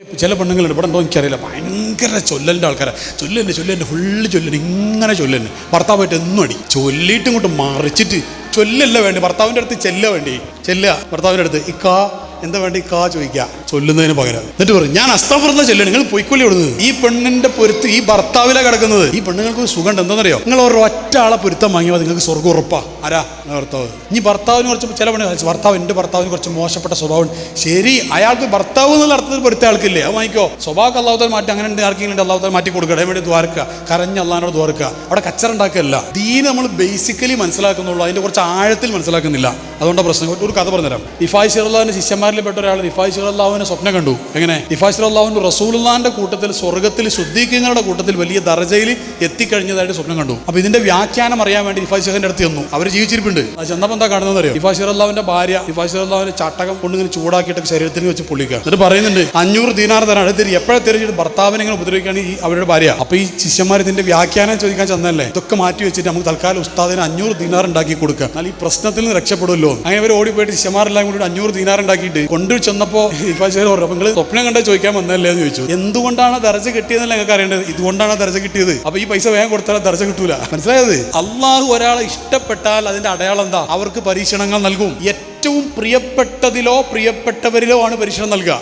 ചില പെണ്ണുങ്ങളുണ്ട് ഇവിടെ ഉണ്ടോ എനിക്കറിയില്ല. ഭയങ്കര ചൊല്ലലിന്റെ ആൾക്കാരെ. ചൊല്ലന്നെ ചൊല്ലന്നെ ഫുള്ള് ചൊല്ലന്നെ ഇങ്ങനെ ചൊല്ലന്നെ. ഭർത്താവായിട്ട് എന്നും അടി. ചൊല്ലിയിട്ട് ഇങ്ങോട്ട് മറിച്ചിട്ട് ചൊല്ലല്ല വേണ്ടി ഭർത്താവിന്റെ അടുത്ത് ചെല്ല വേണ്ടി. ചെല്ലുക ഭർത്താവിന്റെ അടുത്ത് ഇക്കാ എന്താ വേണ്ടി കാ ചോദിക്കുക? ചൊല്ലുന്നതിന് പകരം. എന്നിട്ട് പറയും ഞാൻ അസ്താഫുറന്ന ചൊല്ലുക നിങ്ങൾ പൊയ്ക്കൊല്ലി വിടുന്നത് ഈ പെണ്ണിന്റെ പൊരുത്ത് ഈ ഭർത്താവിലെ കിടക്കുന്നത്. ഈ പെണ്ണുങ്ങൾക്ക് ഒരു സുഖം ഉണ്ട് എന്താണെന്നറിയോ? നിങ്ങൾ ഒരു ഒറ്റ ആളെ പൊരുത്തം വാങ്ങിയാൽ നിങ്ങൾക്ക് സ്വർഗം ഉറപ്പാ. ആരാ? ഭർത്താവ്. ഇനി ഭർത്താവിന് കുറച്ച് ചില പണി ഭർത്താവ് എന്റെ ഭർത്താവിന് കുറച്ച് മോശപ്പെട്ട സ്വഭാവം ശരി അയാൾക്ക് ഭർത്താവ് എന്നുള്ള അർത്ഥത്തിൽ പൊരുത്ത ആൾക്കില്ലേ? അത് വാങ്ങിക്കോ. സ്വഭാവം അള്ളാഹുത്താൽ മാറ്റി അങ്ങനെ ഉണ്ട് ആർക്കെങ്കിലും അള്ളാഹുത്താൽ മാറ്റി കൊടുക്കുക വേണ്ടി ദ്വാരക്കുക കരഞ്ഞ അള്ളഹാനോട് ദ്വാരക്കുക അവിടെ കച്ചറ ഉണ്ടാക്കുകയല്ല ദീന് നമ്മൾ ബേസിക്കലി മനസ്സിലാക്കുന്നുള്ളൂ. അതിന്റെ കുറച്ച് ആഴത്തിൽ മനസ്സിലാക്കുന്നില്ല. അതുകൊണ്ടാണ് പ്രശ്നം. ഒരു കഥ പറഞ്ഞുതരാം. ഇഫായ് ഷിറുല്ലാവിന്റെ ശിഷ്യന്മാരിൽ പെട്ട ഒരാൾ ഇഫായ് അള്ളാഹുവിനെ സ്വപ്നം കണ്ടു. എങ്ങനെ? ഷിറുല്ലാവിന്റെ റസൂലുള്ളാന്റെ കൂട്ടത്തിൽ സ്വർഗത്തിൽ ശുദ്ധീകരണങ്ങളുടെ കൂട്ടത്തിൽ വലിയ ദർജയിൽ എത്തിക്കഴിഞ്ഞതായിട്ട് സ്വപ്നം കണ്ടു. അപ്പൊ ഇതിന്റെ വ്യാഖ്യാനം അറിയാൻ വേണ്ടി ഇഫായ് ഷിറിന്റെ അടുത്ത് ചെന്നു. അവർ ജീവിച്ചിരിപ്പുണ്ട്. അത് ചെന്നപ്പോൾ എന്താ കാണുന്നത് അറിയാം? ഷിറുല്ലാവിന്റെ ഭാര്യ ഷിറുല്ലാവിന്റെ ചട്ടകം കൊണ്ടിങ്ങനെ ചൂടാക്കിയിട്ട് ശരീരത്തിന് വെച്ച് പൊള്ളിക്കുക. എന്നിട്ട് പറയുന്നുണ്ട് അഞ്ഞൂറ് ദീനാർ തരാൻ അടുത്ത് എപ്പോഴും തിരിച്ചിട്ട് ഭർത്താവിനെ ഇങ്ങനെ ഉപദ്രവിക്കുകയാണ് ഈ അവരുടെ ഭാര്യ? അപ്പൊ ഈ ശിഷ്യന്മാർ ഇതിന്റെ വ്യാഖ്യാനം ചോദിക്കാൻ ചെന്നല്ലേ ഇതൊക്കെ മാറ്റി വെച്ചിട്ട് നമുക്ക് തൽക്കാലം ഉസ്താദിന് അഞ്ഞൂറ് ദീനാർ ഉണ്ടാക്കി കൊടുക്കുക. എന്നാൽ ഈ പ്രശ്നത്തിൽ നിന്ന് രക്ഷപ്പെടുമല്ലോ അങ്ങനെ അവർ ഓടിപ്പോയിട്ട് ശിഷ്യന്മാരെല്ലാം കൂടി അഞ്ഞൂറ് ദീനാർ ഉണ്ടാക്കിയിട്ട് കൊണ്ടു ചെന്നപ്പോ നിങ്ങൾ സ്വപ്നം കണ്ട ചോദിക്കാൻ വന്നല്ലേ എന്ന് ചോദിച്ചു. എന്തുകൊണ്ടാണ് ദർജ കിട്ടിയതെന്നല്ല ഞങ്ങൾക്ക് അറിയേണ്ടത്? ഇതുകൊണ്ടാണ് ദർജ കിട്ടിയത്. അപ്പൊ ഈ പൈസ വേഗം കൊടുത്താൽ ദർജ കിട്ടൂല. മനസ്സിലായത്? അള്ളാഹു ഒരാളെ ഇഷ്ടപ്പെട്ടാൽ അതിന്റെ അടയാളം എന്താ? അവർക്ക് പരീക്ഷണങ്ങൾ നൽകും. ഏറ്റവും പ്രിയപ്പെട്ടതിലോ പ്രിയപ്പെട്ടവരിലോ ആണ് പരീക്ഷണം നൽകുക.